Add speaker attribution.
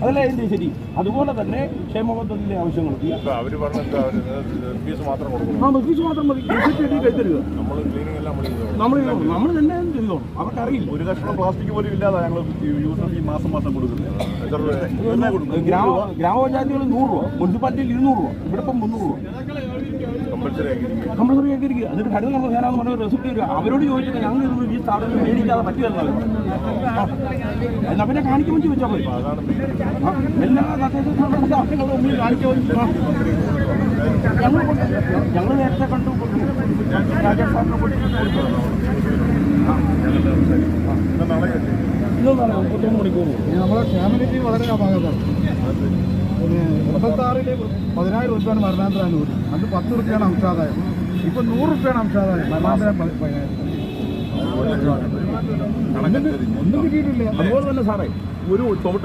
Speaker 1: അതല്ലേ അതിന്റെ ശരി? അതുപോലെ തന്നെ ക്ഷേമ പദ്ധതിയിലെ
Speaker 2: ഫീസ് മാത്രം
Speaker 1: ഫീസ് മാത്രം മതി. കൈത്തരുക
Speaker 2: നമ്മൾ ക്ലീനിങ് എല്ലാം നമ്മൾ
Speaker 1: നമ്മൾ തന്നെ ചെയ്തോളും. അവർക്കറിയില്ല.
Speaker 3: ഒരു കഷ്ണം പ്ലാസ്റ്റിക് പോലും ഇല്ലാതെ ഞങ്ങൾ യൂസർ ഫീ മാസം മാസം കൊടുക്കുന്നത്
Speaker 1: ഗ്രാമ ഗ്രാമപഞ്ചായത്തുകൾ നൂറ് രൂപ. മുനിസിപ്പാലിറ്റിയിൽ ഇരുന്നൂറ് രൂപ. ഇവിടെ ഇപ്പം മുന്നൂറ് രൂപ. കമ്പൾസറി ആക്കിയിരിക്കുക എന്നിട്ട് ഹരിത നമ്മൾ തരാമെന്ന് പറഞ്ഞ റെസിപ്റ്റ് തരിക അവരോട് ചോദിച്ചിട്ട് ഞങ്ങൾ ഇതൊന്നും ഈ സ്ഥാപനം മേടിക്കാതെ പറ്റുമെന്നാണ് എന്നാ പിന്നെ കാണിക്കുമ്പോൾ
Speaker 2: ചോദിച്ചാൽ
Speaker 1: പോയി എല്ലാ തദ്ദേശ സ്ഥാപനത്തിന്റെ ആവശ്യങ്ങളും മുമ്പിൽ കാണിക്കാൻ വേണ്ടി ആ. ഞങ്ങൾ നേരത്തെ കണ്ടു. രാജസ്ഥാനിനെ
Speaker 2: എന്നാ നാളെ
Speaker 1: മുപ്പത്തൊന്ന് മണിക്കൂർ.
Speaker 4: നമ്മളെ ഫാമിലിക്ക് വളരെ അപാകതമാണ്. എൺപത്താറിൽ പതിനായിരം റുപ്യാണ് മരണാന്തരാനുകൂലി അന്ന് പത്ത് റുപ്യാണ് അംശാദായം. ഇപ്പൊ നൂറ് റുപ്യാണ് അംശാദായം. മരണാന്തരം പതിനായിരം ഒന്നും കിട്ടിയിട്ടില്ല.
Speaker 1: അതുപോലെ തന്നെ സാറേ ഒരു തോട്ട